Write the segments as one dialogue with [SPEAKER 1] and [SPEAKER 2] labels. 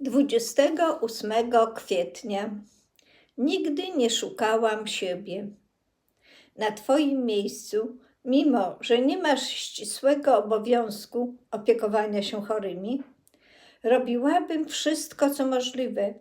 [SPEAKER 1] 28 kwietnia. Nigdy nie szukałam siebie. Na Twoim miejscu, mimo że nie masz ścisłego obowiązku opiekowania się chorymi, robiłabym wszystko, co możliwe,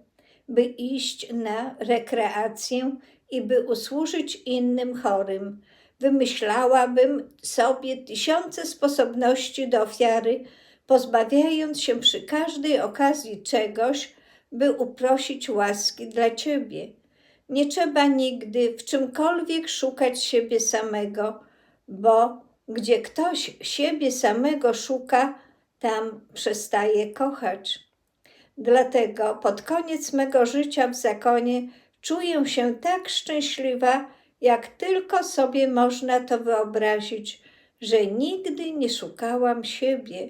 [SPEAKER 1] by iść na rekreację i by usłużyć innym chorym. Wymyślałabym sobie tysiące sposobności do ofiary, pozbawiając się przy każdej okazji czegoś, by uprosić łaski dla Ciebie. Nie trzeba nigdy w czymkolwiek szukać siebie samego, bo gdzie ktoś siebie samego szuka, tam przestaje kochać. Dlatego pod koniec mego życia w zakonie czuję się tak szczęśliwa, jak tylko sobie można to wyobrazić, że nigdy nie szukałam siebie.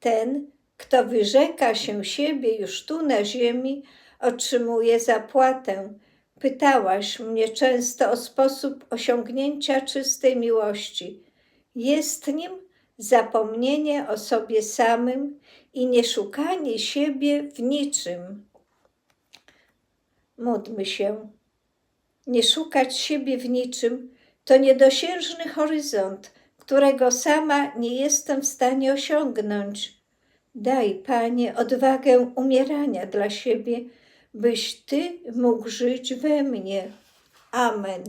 [SPEAKER 1] Ten, kto wyrzeka się siebie już tu na ziemi, otrzymuje zapłatę. Pytałaś mnie często o sposób osiągnięcia czystej miłości. Jest nim zapomnienie o sobie samym i nie szukanie siebie w niczym. Módlmy się. Nie szukać siebie w niczym to niedosiężny horyzont, którego sama nie jestem w stanie osiągnąć. Daj, Panie, odwagę umierania dla siebie, byś Ty mógł żyć we mnie. Amen.